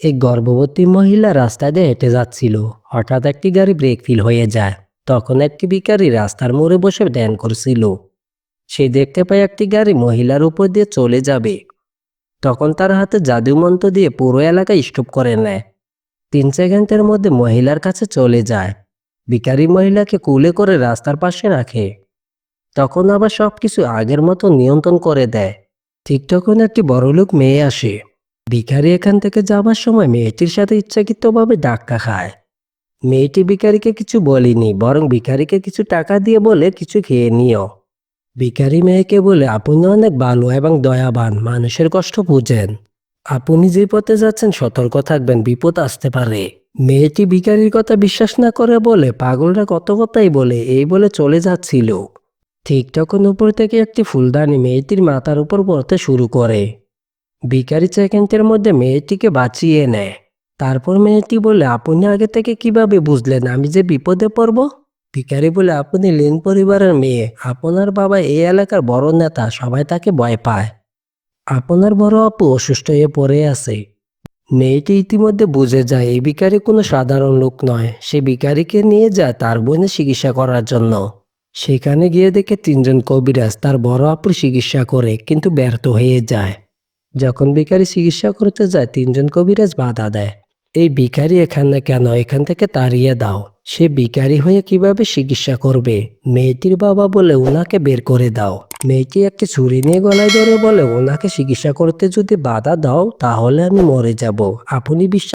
এই গর্ভবতী মহিলা রাস্তা দিয়ে হেঁটে যাচ্ছিল। হঠাৎ একটি গাড়ি ব্রেক ফিল হয়ে যায়। তখন একটি ভিখারি রাস্তার মোড়ে বসে ধ্যান করছিল। সে দেখতে পায় একটি গাড়ি মহিলার উপর দিয়ে চলে যাবে। তখন তার হাতে জাদু মন্ত্র দিয়ে পুরো এলাকা স্টপ করে নেয়। তিন সেকেন্ডের মধ্যে মহিলার কাছে চলে যায়। ভিখারি মহিলাকে কুলে করে রাস্তার পাশে রাখে। তখন আবার সব কিছু আগের মতো নিয়ন্ত্রণ করে দেয়। ঠিক তখন একটি বড়লোক মেয়ে আসে। ভিখারি এখান থেকে যাবার সময় মেয়েটির সাথে ইচ্ছাকৃতভাবে ধাক্কা খায়। মেয়েটি ভিখারিকে কিছু বলিনি, বরং ভিখারিকে কিছু টাকা দিয়ে বলে কিছু খেয়ে নিও। ভিখারি মেয়েকে বলে, আপনি অনেক ভালো এবং দয়াবান, মানুষের কষ্ট বুঝেন। আপনি যে পথে যাচ্ছেন, সতর্ক থাকবেন, বিপদ আসতে পারে মেয়েটি ভিখারির কথা বিশ্বাস না করে বলে, পাগলরা কত কথাই বলে, এই বলে চলে যাচ্ছিল। ঠিক তখন উপর থেকে একটি ফুলদানি মেয়েটির মাথার উপর পড়তে শুরু করে। ভিখারি সেকেন্ডের মধ্যে মেয়েটিকে বাঁচিয়ে নেয়। তারপর মেয়েটি বলে, আপনি আগে থেকে কীভাবে বুঝলেন আমি যে বিপদে পড়ব? ভিখারি বলে, আপনি লিন পরিবারের মেয়ে। আপনার বাবা এই এলাকার বড় নেতা, সবাই তাকে ভয় পায়। আপনার বড় আপু অসুস্থ হয়ে পড়ে আছে। মেয়েটি ইতিমধ্যে বুঝে যায়, এই ভিখারি কোনো সাধারণ লোক নয়। সে ভিখারিকে নিয়ে যায় তার বোনের চিকিৎসা করার জন্য। সেখানে গিয়ে দেখে তিনজন কবিরাজ তার বড় আপুর চিকিৎসা করে, কিন্তু ব্যর্থ হয়ে যায়। যখন ভিখারি চিকিৎসা করতে যায়, তিনজন কবিরাজ বাধা দেয়। এই ভিখারি এখানে কেন? এখান থেকে তাড়িয়ে দাও। সে ভিখারি হয়ে কীভাবে চিকিৎসা করবে? মেয়েটির বাবা বলে ওনাকে বের করে দাও। মেয়েটি একটি ছুরি নিয়ে গলায় ধরে বলে, ওনাকে চিকিৎসা করতে যদি বাধা দাও, তাহলে আমি মরে যাব। আপনি বিশ্বাস